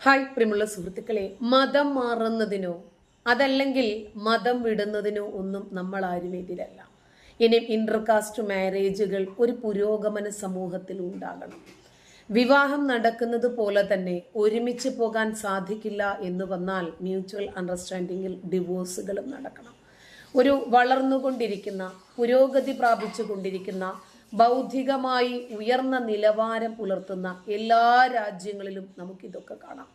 Hi പ്രിയമുള്ള സുഹൃത്തുക്കളെ മതം മാറുന്നതിനോ അതല്ലെങ്കിൽ മതം വിടുന്നതിനോ ഒന്നും നമ്മൾ ആരും എതിരല്ല. ഇനി ഇന്റർകാസ്റ്റ് മാരേജുകൾ ഒരു പുരോഗമന സമൂഹത്തിൽ ഉണ്ടാകണം. വിവാഹം നടക്കുന്നത് പോലെ തന്നെ ഒരുമിച്ച് പോകാൻ സാധിക്കില്ല എന്ന് വന്നാൽ മ്യൂച്വൽ അണ്ടർസ്റ്റാൻഡിങ്ങിൽ ഡിവോഴ്സുകളും നടക്കണം. ഒരു വളർന്നുകൊണ്ടിരിക്കുന്ന പുരോഗതി പ്രാപിച്ചു കൊണ്ടിരിക്കുന്ന ബൗദ്ധികമായി ഉയർന്ന നിലവാരം പുലർത്തുന്ന എല്ലാ രാജ്യങ്ങളിലും നമുക്കിതൊക്കെ കാണാം.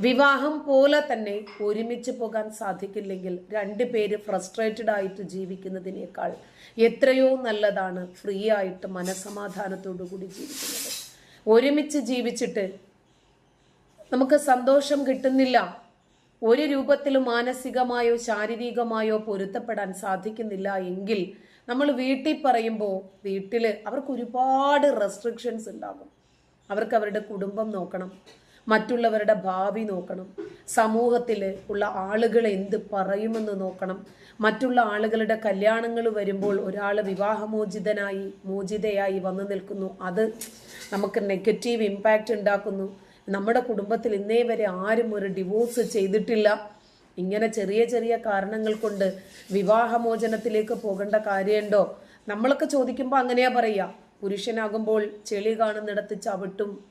വിവാഹം പോലെ തന്നെ ഒരുമിച്ച് പോകാൻ സാധിക്കില്ലെങ്കിൽ രണ്ട് പേര് ഫ്രസ്ട്രേറ്റഡ് ആയിട്ട് ജീവിക്കുന്നതിനേക്കാൾ എത്രയോ നല്ലതാണ് ഫ്രീ ആയിട്ട് മനസമാധാനത്തോടു കൂടി ജീവിക്കുന്നത്. ഒരുമിച്ച് ജീവിച്ചിട്ട് നമുക്ക് സന്തോഷം കിട്ടുന്നില്ല. ഒരു രൂപത്തിലും മാനസികമായോ ശാരീരികമായോ പൊരുത്തപ്പെടാൻ സാധിക്കുന്നില്ല എങ്കിൽ നമ്മൾ വീട്ടിൽ പറയുമ്പോൾ വീട്ടിൽ അവർക്ക് ഒരുപാട് റെസ്ട്രിക്ഷൻസ് ഉണ്ടാകും. അവർക്ക് അവരുടെ കുടുംബം നോക്കണം മറ്റുള്ളവരുടെ ഭാവി നോക്കണം സമൂഹത്തിൽ ഉള്ള ആളുകൾ എന്ത് പറയുമെന്ന് നോക്കണം. മറ്റുള്ള ആളുകളുടെ കല്യാണങ്ങൾ വരുമ്പോൾ ഒരാൾ വിവാഹമോചിതനായി മോചിതയായി വന്നു നിൽക്കുന്നു. അത് നമുക്ക് നെഗറ്റീവ് ഇമ്പാക്റ്റ് ഉണ്ടാക്കുന്നു. നമ്മുടെ കുടുംബത്തിൽ ഇന്നേ വരെ ആരും ഒരു ഡിവോഴ്സ് ചെയ്തിട്ടില്ല. ഇങ്ങനെ ചെറിയ ചെറിയ കാരണങ്ങൾ കൊണ്ട് വിവാഹമോചനത്തിലേക്ക് പോകേണ്ട കാര്യമുണ്ടോ? നമ്മളൊക്കെ ചോദിക്കുമ്പോൾ അങ്ങനെയാ പറയുക പുരുഷനാകുമ്പോൾ ചെളി കാണുന്നിടത്ത് ചവിട്ടും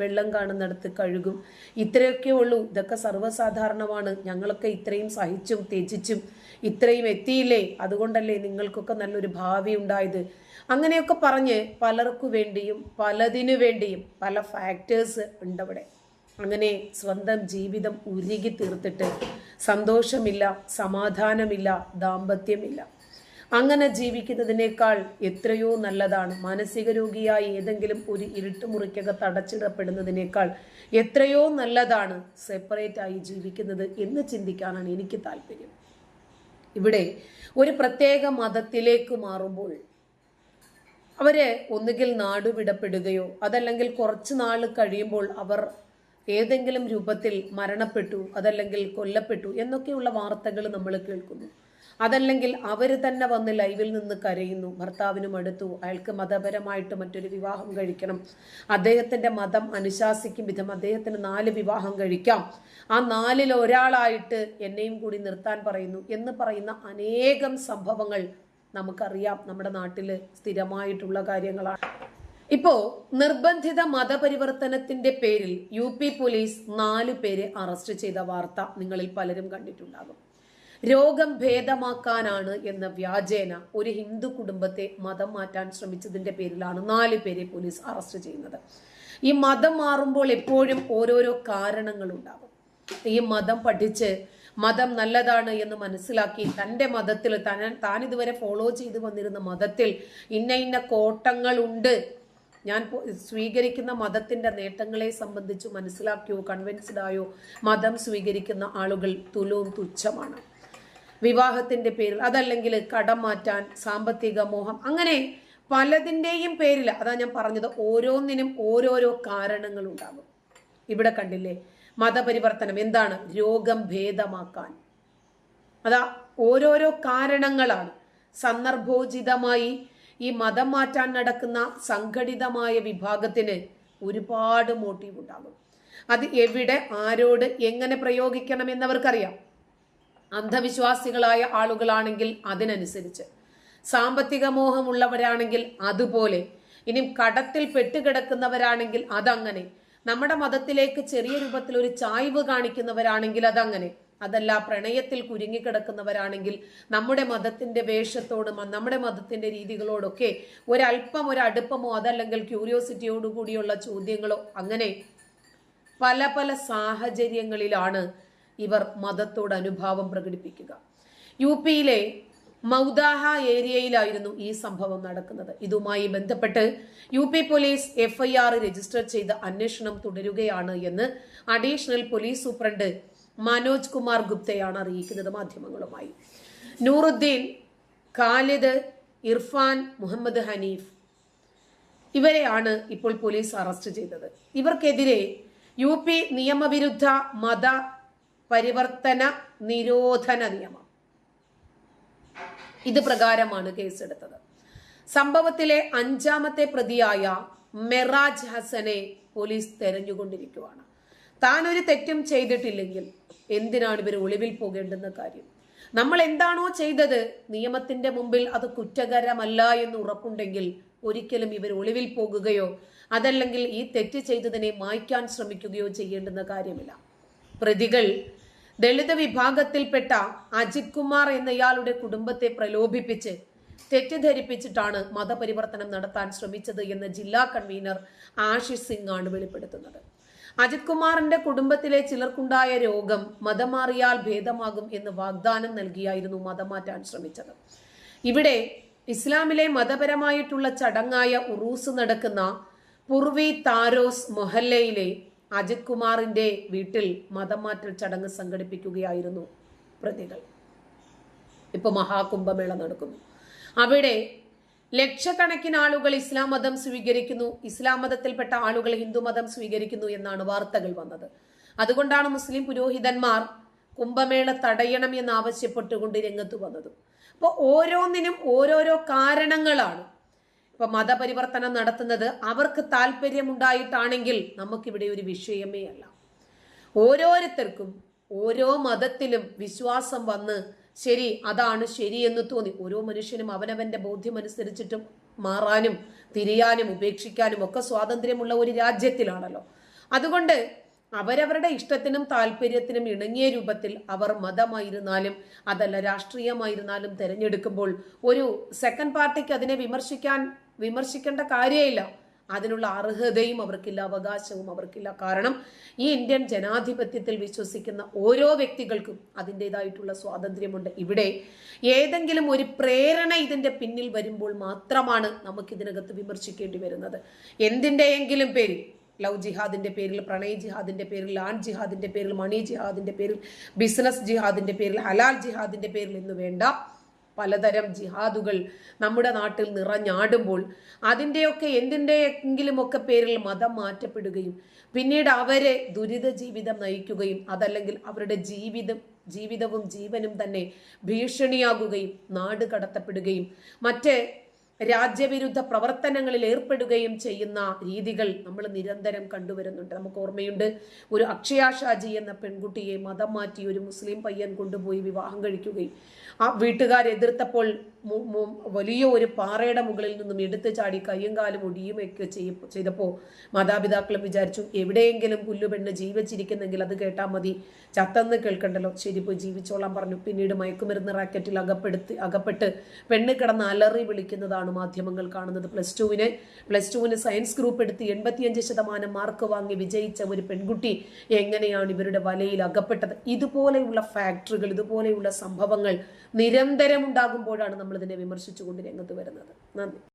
വെള്ളം കാണുന്നിടത്ത് കഴുകും. ഇത്രയൊക്കെ ഉള്ളൂ. ഇതൊക്കെ സർവസാധാരണമാണ്. ഞങ്ങളൊക്കെ ഇത്രയും സഹിച്ചും ത്യജിച്ചും ഇത്രയും എത്തിയില്ലേ? അതുകൊണ്ടല്ലേ നിങ്ങൾക്കൊക്കെ നല്ലൊരു ഭാവി ഉണ്ടായത്. അങ്ങനെയൊക്കെ പറഞ്ഞ് പലർക്കു വേണ്ടിയും പലതിനു വേണ്ടിയും പല ഫാക്ടേഴ്സ് ഉണ്ടവിടെ. അങ്ങനെ സ്വന്തം ജീവിതം ഉരുകി തീർത്തിട്ട് സന്തോഷമില്ല സമാധാനമില്ല ദാമ്പത്യമില്ല. അങ്ങനെ ജീവിക്കുന്നതിനേക്കാൾ എത്രയോ നല്ലതാണ്. മാനസിക രോഗിയായി ഏതെങ്കിലും ഒരു ഇരുട്ടുമുറിക്കകത്ത് തടച്ചിടപ്പെടുന്നതിനേക്കാൾ എത്രയോ നല്ലതാണ് സെപ്പറേറ്റ് ആയി ജീവിക്കുന്നത് എന്ന് ചിന്തിക്കാനാണ് എനിക്ക് താല്പര്യം. ഇവിടെ ഒരു പ്രത്യേക മതത്തിലേക്ക് മാറുമ്പോൾ അവരെ ഒന്നുകിൽ നാടുവിടപ്പെടുകയോ അതല്ലെങ്കിൽ കുറച്ച് നാൾ കഴിയുമ്പോൾ അവർ ഏതെങ്കിലും രൂപത്തിൽ മരണപ്പെട്ടു അതല്ലെങ്കിൽ കൊല്ലപ്പെട്ടു എന്നൊക്കെയുള്ള വാർത്തകൾ നമ്മൾ കേൾക്കുന്നു. അതല്ലെങ്കിൽ അവർ തന്നെ വന്ന് ലൈവിൽ നിന്ന് കരയുന്നു. ഭർത്താവിനും അടുത്തു അയാൾക്ക് മതപരമായിട്ട് മറ്റൊരു വിവാഹം കഴിക്കണം. അദ്ദേഹത്തിന്റെ മതം അനുശാസിക്കും വിധം അദ്ദേഹത്തിന് നാല് വിവാഹം കഴിക്കാം. ആ നാലിൽ ഒരാളായിട്ട് എന്നെയും കൂടി നിർത്താൻ പറയുന്നു എന്ന് പറയുന്ന അനേകം സംഭവങ്ങൾ നമുക്കറിയാം. നമ്മുടെ നാട്ടിൽ സ്ഥിരമായിട്ടുള്ള കാര്യങ്ങളാണ്. ഇപ്പോ നിർബന്ധിത മതപരിവർത്തനത്തിന്റെ പേരിൽ യു പി പോലീസ് നാലു പേരെ അറസ്റ്റ് ചെയ്ത വാർത്ത നിങ്ങളിൽ പലരും കണ്ടിട്ടുണ്ടാകും. രോഗം ഭേദമാക്കാനാണ് എന്ന വ്യാജേന ഒരു ഹിന്ദു കുടുംബത്തെ മതം മാറ്റാൻ ശ്രമിച്ചതിന്റെ പേരിലാണ് നാല് പേരെ പോലീസ് അറസ്റ്റ് ചെയ്യുന്നത്. ഈ മതം മാറുമ്പോൾ എപ്പോഴും ഓരോരോ കാരണങ്ങൾ ഉണ്ടാകും. ഈ മതം പഠിച്ച് മതം നല്ലതാണ് എന്ന് മനസ്സിലാക്കി തന്റെ മതത്തിൽ താൻ താൻ ഇതുവരെ ഫോളോ ചെയ്തു വന്നിരുന്ന മതത്തിൽ ഇന്ന ഇന്ന കോട്ടങ്ങളുണ്ട് ഞാൻ സ്വീകരിക്കുന്ന മതത്തിന്റെ നേട്ടങ്ങളെ സംബന്ധിച്ച് മനസ്സിലാക്കിയോ കൺവിൻസ്ഡ് ആയോ? മതം സ്വീകരിക്കുന്ന ആളുകൾ തുലവും തുച്ഛമാണ്. വിവാഹത്തിന്റെ പേരിൽ അതല്ലെങ്കിൽ കടം മാറ്റാൻ സാമ്പത്തിക മോഹം അങ്ങനെ പലതിന്റെയും പേരിൽ അതാ ഞാൻ പറഞ്ഞത് ഓരോന്നിനും ഓരോരോ കാരണങ്ങൾ ഉണ്ടാകും. ഇവിടെ കണ്ടില്ലേ? മതപരിവർത്തനം എന്താണ്? രോഗം ഭേദമാക്കാൻ. അതാ ഓരോരോ കാരണങ്ങളാണ്. സന്ദർഭോചിതമായി ഈ മതം മാറ്റാൻ നടക്കുന്ന സംഘടിതമായ വിഭാഗത്തിന് ഒരുപാട് മോട്ടീവ് ഉണ്ടാകും. അത് എവിടെ ആരോട് എങ്ങനെ പ്രയോഗിക്കണം എന്നവർക്കറിയാം. അന്ധവിശ്വാസികളായ ആളുകളാണെങ്കിൽ അതിനനുസരിച്ച്. സാമ്പത്തിക മോഹമുള്ളവരാണെങ്കിൽ അതുപോലെ. ഇനി കടത്തിൽ പെട്ടുകിടക്കുന്നവരാണെങ്കിൽ അതങ്ങനെ. നമ്മുടെ മതത്തിലേക്ക് ചെറിയ രൂപത്തിൽ ഒരു ചായ്വ് കാണിക്കുന്നവരാണെങ്കിൽ അതങ്ങനെ. അതല്ല പ്രണയത്തിൽ കുരുങ്ങിക്കിടക്കുന്നവരാണെങ്കിൽ നമ്മുടെ മതത്തിന്റെ വേഷത്തോടും നമ്മുടെ മതത്തിന്റെ രീതികളോടൊക്കെ ഒരല്പം ഒരു അടുപ്പമോ അതല്ലെങ്കിൽ ക്യൂരിയോസിറ്റിയോടുകൂടിയുള്ള ചോദ്യങ്ങളോ അങ്ങനെ പല പല സാഹചര്യങ്ങളിലാണ് ഇവർ മതത്തോട് അനുഭാവം പ്രകടിപ്പിക്കുക. യു പിയിലെ മൗദാഹ ഏരിയയിലായിരുന്നു ഈ സംഭവം നടക്കുന്നത്. ഇതുമായി ബന്ധപ്പെട്ട് U P police FIR register ചെയ്ത് അന്വേഷണം തുടരുകയാണ് എന്ന് additional police superintendent Manoj Kumar ഗുപ്തയാണ് അറിയിക്കുന്നത് മാധ്യമങ്ങളുമായി. നൂറുദ്ദീൻ ഖാലിദ് ഇർഫാൻ മുഹമ്മദ് ഹനീഫ് ഇവരെയാണ് ഇപ്പോൾ പോലീസ് അറസ്റ്റ് ചെയ്തത്. ഇവർക്കെതിരെ യു പി നിയമവിരുദ്ധ മത പരിവർത്തന നിരോധന നിയമം. ഇത് പ്രകാരമാണ് കേസെടുത്തത്. സംഭവത്തിലെ അഞ്ചാമത്തെ പ്രതിയായ മെറാജ് ഹസനെ പോലീസ് തെരഞ്ഞുകൊണ്ടിരിക്കുകയാണ്. താൻ ഒരു തെറ്റും ചെയ്തിട്ടില്ലെങ്കിൽ എന്തിനാണ് ഇവർ ഒളിവിൽ പോകേണ്ടുന്ന കാര്യം? നമ്മൾ എന്താണോ ചെയ്തത് നിയമത്തിന്റെ മുമ്പിൽ അത് കുറ്റകരമല്ല എന്ന് ഉറപ്പുണ്ടെങ്കിൽ ഒരിക്കലും ഇവർ ഒളിവിൽ പോകുകയോ അതല്ലെങ്കിൽ ഈ തെറ്റ് ചെയ്തതിനെ മായ്ക്കാൻ ശ്രമിക്കുകയോ ചെയ്യേണ്ടുന്ന കാര്യമില്ല. പ്രതികൾ ദളിത് വിഭാഗത്തിൽപ്പെട്ട അജിത് കുമാർ എന്നയാളുടെ കുടുംബത്തെ പ്രലോഭിപ്പിച്ച് തെറ്റിദ്ധരിപ്പിച്ചിട്ടാണ് മതപരിവർത്തനം നടത്താൻ ശ്രമിച്ചത് എന്ന് ജില്ലാ കൺവീനർ ആഷിഷ് സിംഗ് ആണ് വെളിപ്പെടുത്തുന്നത്. അജിത് കുമാറിന്റെ കുടുംബത്തിലെ ചിലർക്കുണ്ടായ രോഗം മതമാറിയാൽ ഭേദമാകും എന്ന് വാഗ്ദാനം നൽകിയായിരുന്നു മതം മാറ്റാൻ ശ്രമിച്ചത്. ഇവിടെ ഇസ്ലാമിലെ മതപരമായിട്ടുള്ള ചടങ്ങായ ഉറൂസ് നടക്കുന്ന പുർവി താരോസ് മൊഹല്ലയിലെ അജിത് കുമാറിന്റെ വീട്ടിൽ മതം മാറ്റൽ ചടങ്ങ് സംഘടിപ്പിക്കുകയായിരുന്നു പ്രതികൾ. ഇപ്പൊ മഹാകുംഭമേള നടക്കുന്നു. അവിടെ ലക്ഷക്കണക്കിന് ആളുകൾ ഇസ്ലാം മതം സ്വീകരിക്കുന്നു. ഇസ്ലാം മതത്തിൽപ്പെട്ട ആളുകൾ ഹിന്ദു മതം സ്വീകരിക്കുന്നു എന്നാണ് വാർത്തകൾ വന്നത്. അതുകൊണ്ടാണ് മുസ്ലിം പുരോഹിതന്മാർ കുംഭമേള തടയണം എന്ന് ആവശ്യപ്പെട്ടുകൊണ്ട് രംഗത്ത് വന്നത്. അപ്പോൾ ഓരോന്നിനും ഓരോരോ കാരണങ്ങളാണ് ഇപ്പൊ മതപരിവർത്തനം നടത്തുന്നത്. അവർക്ക് താല്പര്യമുണ്ടായിട്ടാണെങ്കിൽ നമുക്കിവിടെ ഒരു വിഷയമേ അല്ല. ഓരോരുത്തർക്കും ഓരോ മതത്തിലും വിശ്വാസം വന്ന് ശരി അതാണ് ശരിയെന്ന് തോന്നി. ഓരോ മനുഷ്യനും അവനവന്റെ ബോധ്യമനുസരിച്ചിട്ടും മാറാനും തിരിയാനും ഉപേക്ഷിക്കാനും ഒക്കെ സ്വാതന്ത്ര്യമുള്ള ഒരു രാജ്യത്തിലാണല്ലോ. അതുകൊണ്ട് അവരവരുടെ ഇഷ്ടത്തിനും താല്പര്യത്തിനും ഇണങ്ങിയ രൂപത്തിൽ അവർ മതമായിരുന്നാലും അതല്ല രാഷ്ട്രീയമായിരുന്നാലും തിരഞ്ഞെടുക്കുമ്പോൾ ഒരു സെക്കൻഡ് പാർട്ടിക്ക് അതിനെ വിമർശിക്കാൻ വിമർശിക്കേണ്ട കാര്യമില്ല. അതിനുള്ള അർഹതയും അവർക്കില്ല അവകാശവും അവർക്കില്ല. കാരണം ഈ ഇന്ത്യൻ ജനാധിപത്യത്തിൽ വിശ്വസിക്കുന്ന ഓരോ വ്യക്തികൾക്കും അതിന്റെതായിട്ടുള്ള സ്വാതന്ത്ര്യമുണ്ട്. ഇവിടെ ഏതെങ്കിലും ഒരു പ്രേരണ ഇതിന്റെ പിന്നിൽ വരുമ്പോൾ മാത്രമാണ് നമുക്ക് ഇതിനകത്ത് വിമർശിക്കേണ്ടി വരുന്നത്. എന്തിന്റെയെങ്കിലും പേരിൽ ലവ് ജിഹാദിന്റെ പേരിൽ പ്രണയ ജിഹാദിന്റെ പേരിൽ ലാൻ ജിഹാദിന്റെ പേരിൽ മണി ജിഹാദിന്റെ പേരിൽ ബിസിനസ് ജിഹാദിന്റെ പേരിൽ ഹലാൽ ജിഹാദിന്റെ പേരിൽ എന്ന് വേണ്ട പലതരം ജിഹാദുകൾ നമ്മുടെ നാട്ടിൽ നിറഞ്ഞാടുമ്പോൾ അതിന്റെയൊക്കെ എന്തിന്റെയെങ്കിലുമൊക്കെ പേരിൽ മതം മാറ്റപ്പെടുകയും പിന്നീട് അവരെ ദുരിത ജീവിതം നയിക്കുകയും അതല്ലെങ്കിൽ അവരുടെ ജീവിതം ജീവിതവും ജീവനും തന്നെ ഭീഷണിയാകുകയും നാട് കടത്തപ്പെടുകയും മറ്റ് രാജ്യവിരുദ്ധ പ്രവർത്തനങ്ങളിൽ ഏർപ്പെടുകയും ചെയ്യുന്ന രീതികൾ നമ്മൾ നിരന്തരം കണ്ടുവരുന്നുണ്ട്. നമുക്ക് ഓർമ്മയുണ്ട് ഒരു അക്ഷയ ഷാജി എന്ന പെൺകുട്ടിയെ മതം മാറ്റി ഒരു മുസ്ലിം പയ്യൻ കൊണ്ടുപോയി വിവാഹം കഴിക്കുകയും ആ വീട്ടുകാർ എതിർത്തപ്പോൾ വലിയ ഒരു പാറയുടെ മുകളിൽ നിന്നും എടുത്തു ചാടി കയ്യും കാലും ഒടിയുമൊക്കെ ചെയ്തപ്പോൾ മാതാപിതാക്കളും വിചാരിച്ചു എവിടെയെങ്കിലും പുല്ലുപെണ്ണ് ജീവിച്ചിരിക്കുന്നെങ്കിൽ അത് കേട്ടാൽ മതി. ചത്തെന്ന് കേൾക്കണ്ടല്ലോ. ശരി പോയി ജീവിച്ചോളാം പറഞ്ഞു. പിന്നീട് മയക്കുമരുന്ന് റാക്കറ്റിൽ അകപ്പെടുത്തി അകപ്പെട്ട് പെണ്ണ് കിടന്ന് അലറി വിളിക്കുന്നതാണ് മാധ്യമങ്ങൾ കാണുന്നത്. പ്ലസ് ടുവിന് പ്ലസ് ടുവിന് സയൻസ് ഗ്രൂപ്പ് എടുത്ത് എൺപത്തിയഞ്ച് ശതമാനം മാർക്ക് വാങ്ങി വിജയിച്ച ഒരു പെൺകുട്ടി എങ്ങനെയാണ് ഇവരുടെ വലയിൽ അകപ്പെട്ടത്? ഇതുപോലെയുള്ള ഫാക്ടറികൾ ഇതുപോലെയുള്ള സംഭവങ്ങൾ നിരന്തരം ഉണ്ടാകുമ്പോഴാണ് നമ്മൾ ഇതിനെ വിമർശിച്ചുകൊണ്ട് രംഗത്ത് വരുന്നത്. നന്ദി.